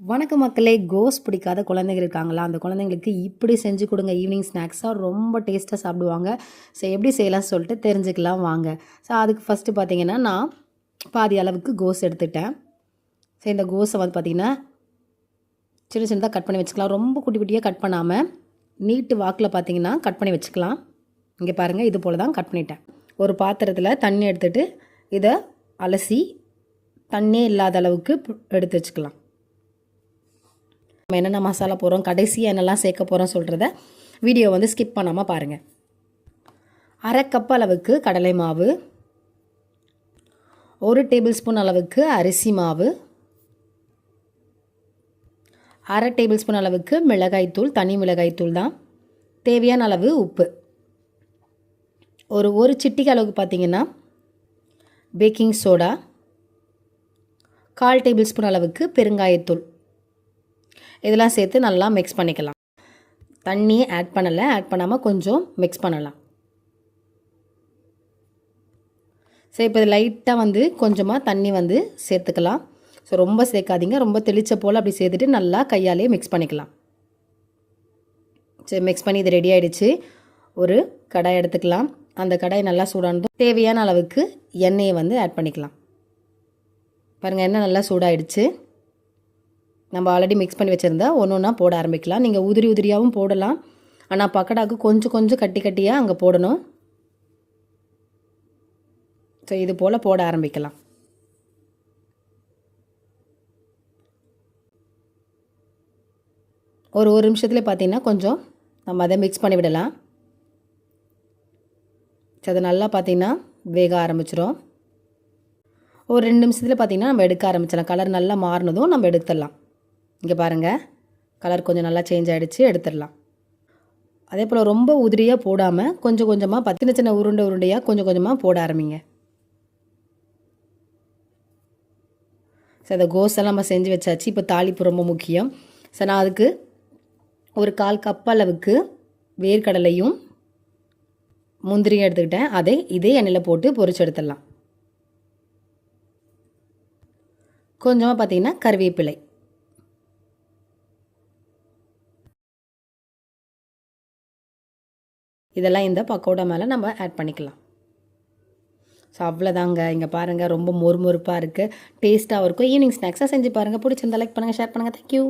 வணக்கம் மக்களே கோஸ் பிடிக்காத குழந்தைங்க இருக்காங்களா? அந்த குழந்தைங்களுக்கு இப்படி செஞ்சு கொடுங்க. ஈவினிங் ஸ்நாக்ஸாக ரொம்ப டேஸ்ட்டாக சாப்பிடுவாங்க. ஸோ எப்படி செய்யலாம்னு சொல்லிட்டு தெரிஞ்சுக்கலாம் வாங்க. ஸோ அதுக்கு ஃபஸ்ட்டு பார்த்தீங்கன்னா நான் பாதி அளவுக்கு கோஸ் எடுத்துட்டேன். ஸோ இந்த கோஸை வந்து பார்த்திங்கன்னா சின்ன சின்னதாக கட் பண்ணி வச்சுக்கலாம். ரொம்ப குட்டி குட்டியாக கட் பண்ணாமல் நீட்டு வாக்கில் பார்த்தீங்கன்னா கட் பண்ணி வச்சுக்கலாம். இங்கே பாருங்கள் இது போல் தான் கட் பண்ணிட்டேன். ஒரு பாத்திரத்தில் தண்ணி எடுத்துகிட்டு இதை அலசி தண்ணியே இல்லாத அளவுக்கு எடுத்து வச்சுக்கலாம். நம்ம என்னென்ன மசாலா போகிறோம் கடைசியாக என்னெல்லாம் சேர்க்க போகிறோம் சொல்கிறத வீடியோ வந்து ஸ்கிப் பண்ணாமல் பாருங்கள் அரை கப் அளவுக்கு கடலை மாவு ஒரு டேபிள் ஸ்பூன் அளவுக்கு அரிசி மாவு அரை டேபிள் ஸ்பூன் அளவுக்கு மிளகாய்த்தூள் தனி மிளகாய்த்தூள் தான். தேவையான அளவு உப்பு. ஒரு ஒரு சிட்டிக்கு அளவுக்கு பார்த்தீங்கன்னா பேக்கிங் சோடா கால் டேபிள் ஸ்பூன் அளவுக்கு பெருங்காயத்தூள். இதெல்லாம் சேர்த்து நல்லா மிக்ஸ் பண்ணிக்கலாம். தண்ணியை ஆட் பண்ணலை ஆட் பண்ணாமல் கொஞ்சம் மிக்ஸ் பண்ணலாம். ஸோ இப்போ இது லைட்டாக வந்து கொஞ்சமாக தண்ணி வந்து சேர்த்துக்கலாம். ஸோ ரொம்ப சேர்க்காதீங்க. ரொம்ப தெளிச்ச போல் அப்படி சேர்த்துட்டு நல்லா கையாலே மிக்ஸ் பண்ணிக்கலாம். சரி மிக்ஸ் பண்ணி இது ரெடி ஆகிடுச்சு ஒரு கடாய் எடுத்துக்கலாம். அந்த கடாய் நல்லா சூடானதும் தேவையான அளவுக்கு எண்ணெயை வந்து ஆட் பண்ணிக்கலாம். பாருங்கள் எண்ணெய் நல்லா சூடாகிடுச்சு நம்ம ஆல்ரெடி மிக்ஸ் பண்ணி வச்சுருந்தா ஒன்று ஒன்றா போட ஆரம்பிக்கலாம். நீங்கள் உதிரி உதிரியாகவும் போடலாம். ஆனால் பக்கடாக்கு கொஞ்சம் கொஞ்சம் கட்டி கட்டியாக அங்கே போடணும். ஸோ இது போல் போட ஆரம்பிக்கலாம். ஒரு ஒரு நிமிஷத்துல பார்த்தீங்கன்னா கொஞ்சம் நம்ம அதை மிக்ஸ் பண்ணி விடலாம். ஸோ அது நல்லா பார்த்திங்கன்னா வேக ஆரம்பிச்சிடும் ஒரு ரெண்டு நிமிஷத்தில் பார்த்திங்கன்னா நம்ம எடுக்க ஆரம்பிச்சிடலாம். கலர் நல்லா மாறினதும் நம்ம எடுத்துடலாம். இங்கே பாருங்கள் கலர் கொஞ்சம் நல்லா சேஞ்ச் ஆகிடுச்சு எடுத்துடலாம். அதே போல் ரொம்ப உதிரியாக போடாமல் கொஞ்சம் கொஞ்சமாக பத்தின சின்ன உருண்டை உருண்டையாக கொஞ்சம் கொஞ்சமாக போட ஆரம்பிங்க. சரி அந்த கோஸெல்லாம் நம்ம செஞ்சு வச்சாச்சு. இப்போ தாளிப்பு ரொம்ப முக்கியம். சரி நான் அதுக்கு ஒரு கால் கப் அளவுக்கு வேர்க்கடலையும் முந்திரியும் எடுத்துக்கிட்டேன். அதை இதே எண்ணெயில் போட்டு பொறிச்சு எடுத்துடலாம். கொஞ்சமாக பார்த்தீங்கன்னா கருவேப்பிலை. இதெல்லாம் இந்த பக்கோடா மேலே நம்ம ஆட் பண்ணிக்கலாம். ஸோ அவ்வளோதாங்க இங்கே பாருங்கள் ரொம்ப மொறுமொறுப்பாக இருக்குது டேஸ்ட்டாகவும் இருக்கும். ஈவினிங் ஸ்நாக்ஸாக செஞ்சு பாருங்கள் பிடிச்சிருந்தா லைக் பண்ணுங்கள் ஷேர் பண்ணுங்கள் தேங்க்யூ